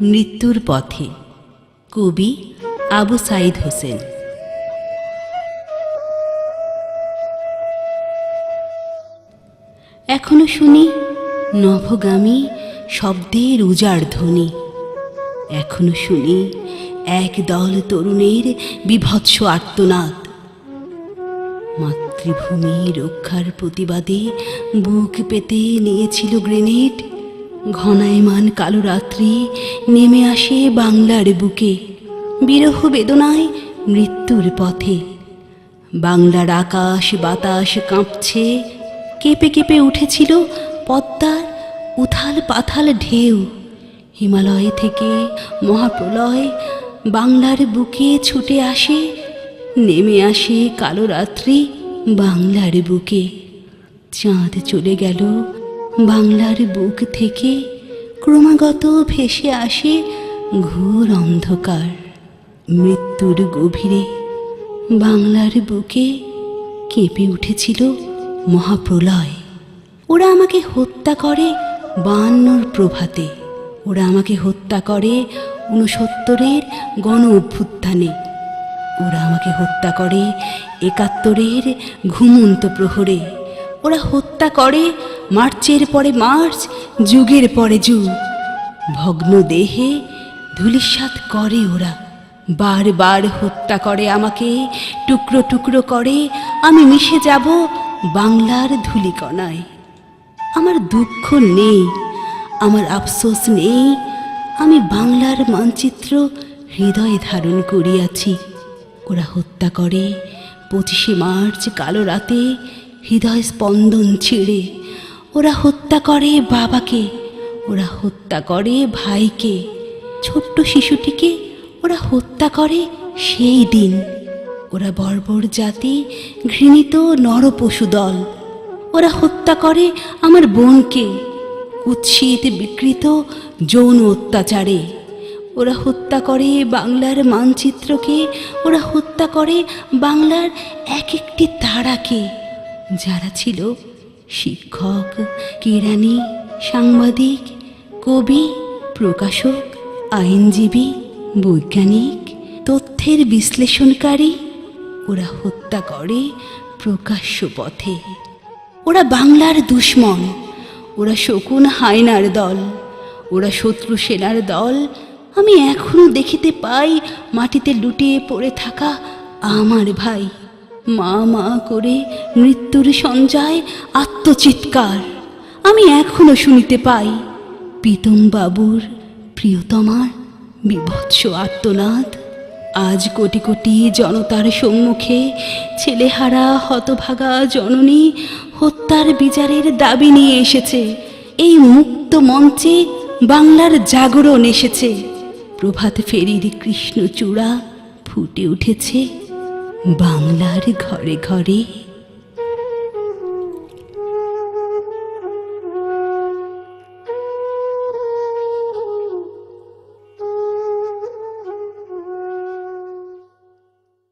মৃত্যুর পথে। কবি আবু সাইদ হোসেন। এখনও শুনি নভগামী শব্দের উজাড় ধ্বনি। এখনও শুনি, এক দল তরুণের বিভৎস আর্তনাদ। মাতৃভূমি রক্ষার প্রতিবাদে বুক পেতে নিয়েছিল গ্রেনেড। ঘনায়মান কালো রাত্রি নেমে আসে বাংলার বুকে। বিরহ বেদনায় মৃত্যুর পথে। বাংলার আকাশ বাতাস কাঁপছে, কেঁপে কেঁপে উঠেছিল পদ্মার উথাল পাথাল ঢেউ। হিমালয় থেকে মহাপ্রলয় বাংলার বুকে ছুটে আসে, নেমে আসে কালো রাত্রি বাংলার বুকে। চাঁদ চলে গেল বাংলার বুক থেকে ক্রমাগত ভেসে আসে ঘোর অন্ধকার। মৃত্যুর গভীরে বাংলার বুকে কেঁপে উঠেছিল মহাপ্রলয়। ওরা আমাকে হত্যা করে বায়ান্নর প্রভাতে। ওরা আমাকে হত্যা করে ঊনসত্তরের গণ অভ্যুত্থানে। ওরা আমাকে হত্যা করে একাত্তরের ঘুমন্ত প্রহরে। ওরা হত্যা করে। মার্চের পরে মার্চ, যুগের পরে যুগ। ভগ্ন দেহে ধুলিসাৎ করে ওরা। বারবার হত্যা করে আমাকে, টুকরো টুকরো করে। আমি মিশে যাব বাংলার ধুলিকণায়। আমার দুঃখ নেই, আমার আফসোস নেই। আমি বাংলার মানচিত্র হৃদয়ে ধারণ করিয়াছি। ওরা হত্যা করে পঁচিশে মার্চ, কালো রাতে হৃদয় স্পন্দন ছিঁড়ে ওরা হত্যা করে বাবাকে, ওরা হত্যা করে ভাইকে, ছোট্ট শিশুটিকে ওরা হত্যা করে সেই দিন। ওরা বর্বর জাতি ঘৃণিত নরপশু দল। ওরা হত্যা করে আমার বোনকে, কুৎসিত বিকৃত যৌন অত্যাচারে। ওরা হত্যা করে বাংলার মানচিত্রকে, ওরা হত্যা করে বাংলার এক একটি তারাকে। যারা ছিল শিক্ষক কেরানি সাংবাদিক, কবি, প্রকাশক, আইনজীবী, বৈজ্ঞানিক, তথ্যের বিশ্লেষণকারী, ওরা হত্যা করে প্রকাশ্য পথে। ওরা বাংলার দুশ্মন। ওরা শকুন হায়নার দল। ওরা শত্রু সেনার দল। আমি এখনও দেখিতে পাই মাটিতে লুটিয়ে পড়ে থাকা আমার ভাই। মা মা করে মৃত্যুর সঞ্জয় আত্মচিৎকার আমি এখনও শুনিতে পাই। বাবুর প্রিয়তমার বিভৎস আত্মনাদ আজ কোটি কোটি জনতার সম্মুখে ছেলেহারা হতভাগা জননী হত্যার বিচারের দাবি নিয়ে এসেছে। এই মুক্ত মঞ্চে বাংলার জাগরণ এসেছে। প্রভাত ফেরির কৃষ্ণচূড়া ফুটে উঠেছে। বাংলার ঘরে ঘরে